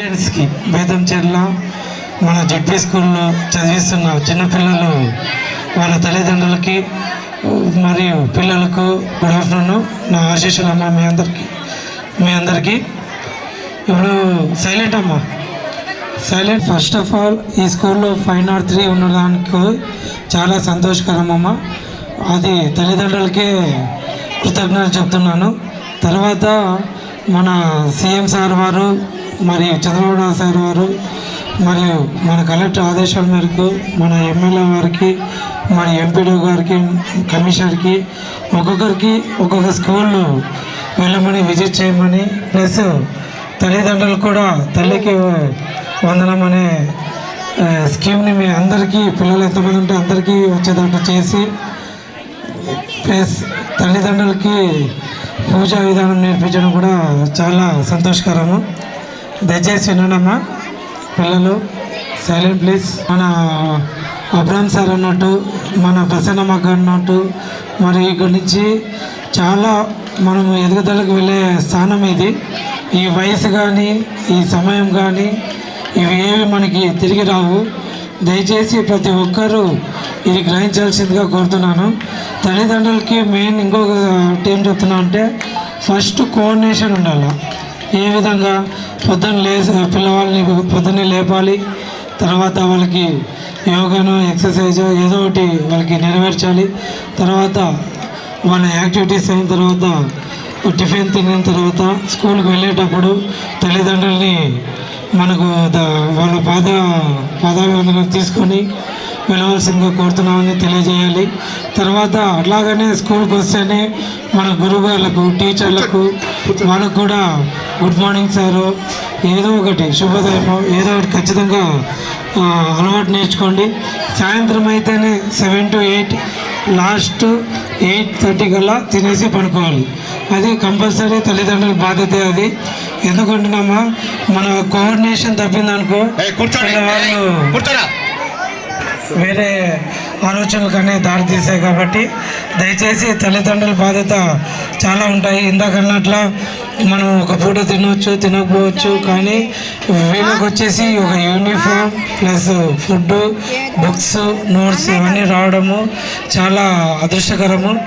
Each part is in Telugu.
స్టూడెంట్స్కి బేదంచెర్ల మన జడ్పీ స్కూల్లో చదివిస్తున్న చిన్నపిల్లలు వాళ్ళ తల్లిదండ్రులకి మరియు పిల్లలకు గుడ్ ఆఫ్టర్నూన్ నా ఆశీస్సులు అమ్మ మీ అందరికీ మీ అందరికీ. ఇప్పుడు సైలెంట్ అమ్మ. సైలెంట్ ఫస్ట్ ఆఫ్ ఆల్ ఈ స్కూల్లో ఫైవ్ నాట్ త్రీ ఉన్నదానికి చాలా సంతోషకరం అమ్మ. అది తల్లిదండ్రులకే కృతజ్ఞతలు చెప్తున్నాను. తర్వాత మన సీఎం సార్ వారు మరియు చంద్రబాబు నాయుడు సార్ వారు మరియు మన కలెక్టర్ ఆదేశాల మేరకు మన ఎమ్మెల్యే వారికి మన ఎంపీడీ గారికి కమిషనర్కి ఒక్కొక్కరికి ఒక్కొక్క స్కూళ్ళు వెళ్ళమని విజిట్ చేయమని ప్లస్ తల్లిదండ్రులు కూడా తల్లికి వందనం అనే స్కీమ్ని మీ అందరికీ పిల్లలు ఎంతమంది ఉంటే అందరికీ వచ్చేటట్టు చేసి ప్లస్ తల్లిదండ్రులకి పూజా విధానం నేర్పించడం కూడా చాలా సంతోషకరము. దయచేసి వినమ్మా పిల్లలు సైలెంట్ ప్లీజ్ మన అబ్రామ్ సార్ అన్నట్టు మన ప్రసన్నమ్మ అన్నట్టు మరి ఇక్కడి నుంచి చాలా మనం ఎదుగుదలకు వెళ్ళే స్థానం ఇది. ఈ వయసు కానీ ఈ సమయం కానీ ఇవి ఏవి మనకి తిరిగి రావు. దయచేసి ప్రతి ఒక్కరూ ఇది గ్రహించాల్సిందిగా కోరుతున్నాను. తల్లిదండ్రులకి మెయిన్ ఇంకొక ఏం చెప్తున్నా అంటే ఫస్ట్ కోఆర్డినేషన్ ఉండాలి. ఏ విధంగా పొద్దున్న లే పిల్లవాళ్ళని పొద్దున్నే లేపాలి తర్వాత వాళ్ళకి యోగాను ఎక్సర్సైజ్ ఏదో ఒకటి వాళ్ళకి నెరవేర్చాలి తర్వాత వాళ్ళ యాక్టివిటీస్ అయిన తర్వాత టిఫిన్ తిన్న తర్వాత స్కూల్కి వెళ్ళేటప్పుడు తల్లిదండ్రుల్ని మనకు వాళ్ళ పాద పాదాభివందనం తీసుకొని వెళ్ళవలసిందిగా కోరుతున్నామని తెలియజేయాలి. తర్వాత అట్లాగనే స్కూల్కి వస్తేనే మన గురువుగారులకు టీచర్లకు వాళ్ళకు కూడా గుడ్ మార్నింగ్ సారు. ఏదో ఒకటి శుభోదయం ఏదో ఒకటి ఖచ్చితంగా అలవాటు నేర్చుకోండి. సాయంత్రం అయితేనే seven to eight last eight thirty కల్లా తినేసి పడుకోవాలి. అది కంపల్సరీ తల్లిదండ్రుల బాధ్యత అది. ఎందుకంటున్నామా? మన కోఆర్డినేషన్ తప్పిందనుకో వాళ్ళు వేరే ఆలోచనలకనే దారి తీసాయి కాబట్టి దయచేసి తల్లిదండ్రుల బాధ్యత చాలా ఉంటాయి. ఇందాకన్నట్లా మనం ఒక పూట తినవచ్చు తినకపోవచ్చు కానీ వీళ్ళకి వచ్చేసి ఒక uniform plus food books notes ఇవన్నీ రావడము చాలా అదృష్టకరము.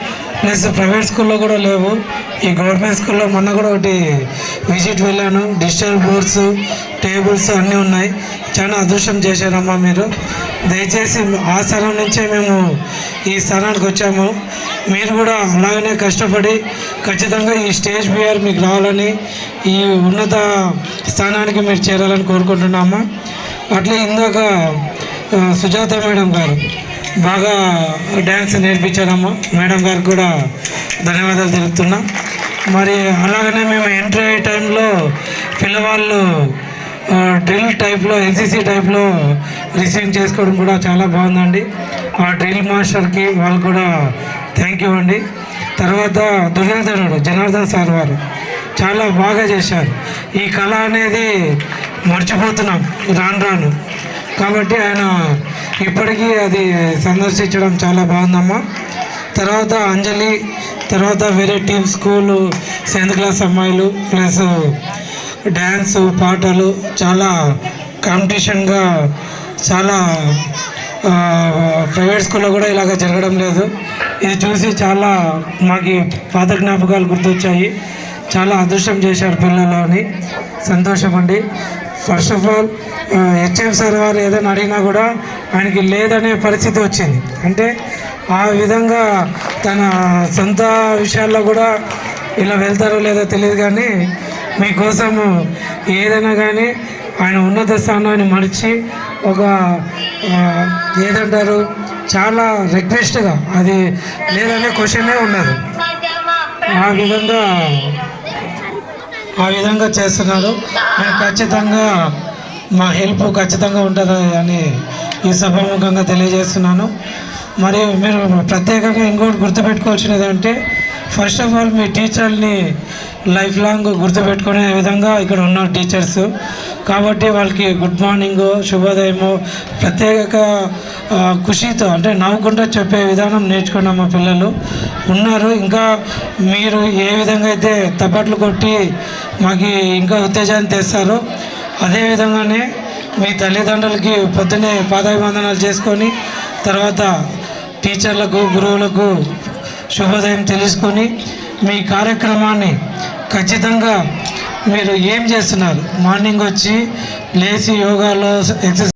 ప్లస్ ప్రైవేట్ స్కూల్లో కూడా లేవు. ఈ గవర్నమెంట్ స్కూల్లో మొన్న కూడా ఒకటి విజిట్ వెళ్ళాను. డిజిటల్ బోర్డ్స్ టేబుల్స్ అన్నీ ఉన్నాయి. చాలా అదృష్టం చేశారమ్మా మీరు. దయచేసి ఆ స్థలం నుంచే మేము ఈ స్థానానికి వచ్చాము. మీరు కూడా అలాగనే కష్టపడి ఖచ్చితంగా ఈ స్టేజ్ బియర్ మీకు రావాలని ఈ ఉన్నత స్థానానికి మీరు చేరాలని కోరుకుంటున్నాము. అట్లే ఇందాక సుజాత మేడం గారు బాగా డ్యాన్స్ నేర్పించారమ్మా. మేడం గారికి కూడా ధన్యవాదాలు తెలుపుతున్నాం. మరి అలాగనే మేము ఎంట్రీ అయ్యే టైంలో పిల్లవాళ్ళు డ్రిల్ టైప్లో ఎన్సీసీ టైప్లో రిసీవ్ చేసుకోవడం కూడా చాలా బాగుందండి. ఆ డ్రిల్ మాస్టర్కి వాళ్ళు కూడా థ్యాంక్ యూ అండి. తర్వాత దుర్యోధనుడు జనార్దన్ సార్ వారు చాలా బాగా చేశారు. ఈ కళ అనేది మర్చిపోతున్నాం రాను రాను. కాబట్టి ఆయన ఇప్పటికీ అది సందర్శించడం చాలా బాగుందమ్మా. తర్వాత అంజలి తర్వాత వేరే టీమ్ స్కూలు సెవెంత్ క్లాస్ అమ్మాయిలు ప్లస్ డ్యాన్సు పాటలు చాలా కాంపిటీషన్గా చాలా ప్రైవేట్ స్కూల్లో కూడా ఇలాగ జరగడం లేదు. ఇది చూసి చాలా మాకు పాత జ్ఞాపకాలు గుర్తొచ్చాయి. చాలా అదృష్టం చేశారు పిల్లలు అని సంతోషం అండి. First of all HM sir వారు ఏదైనా అడిగినా కూడా ఆయనకి లేదనే పరిస్థితి వచ్చింది. అంటే ఆ విధంగా తన సొంత విషయాల్లో కూడా ఇలా వెళ్తారో లేదో తెలియదు కానీ మీకోసం ఏదైనా కానీ ఆయన ఉన్నత స్థానాన్ని మరిచి ఒక ఏదంటారు చాలా రిక్వెస్ట్గా అది లేదనే క్వశ్చనే ఉన్నది. ఆ విధంగా ఆ విధంగా చేస్తున్నారు. ఖచ్చితంగా మా హెల్ప్ ఖచ్చితంగా ఉంటుంది అని ఈ సభాముఖంగా తెలియజేస్తున్నాను. మరి మీరు ప్రత్యేకంగా ఇంకోటి గుర్తుపెట్టుకోవాల్సినది అంటే ఫస్ట్ ఆఫ్ ఆల్ మీ టీచర్ని లైఫ్ లాంగ్ గుర్తుపెట్టుకునే విధంగా ఇక్కడ ఉన్నారు టీచర్స్. కాబట్టి వాళ్ళకి గుడ్ మార్నింగ్ శుభోదయము ప్రత్యేక ఖుషితో అంటే నవ్వుకుంటూ చెప్పే విధానం నేర్చుకున్నాం మా పిల్లలు ఉన్నారు. ఇంకా మీరు ఏ విధంగా అయితే తప్పట్లు కొట్టి మాకు ఇంకా ఉత్తేజాన్ని తెస్తారో అదేవిధంగానే మీ తల్లిదండ్రులకి పొద్దున్నే పాదాభివందనాలు చేసుకొని తర్వాత టీచర్లకు గురువులకు శుభోదయం తెలుసుకొని మీ కార్యక్రమాన్ని ఖచ్చితంగా మీరు ఏం చేస్తున్నారు? మార్నింగ్ వచ్చి లేచి యోగాలో ఎక్సర్సైజ్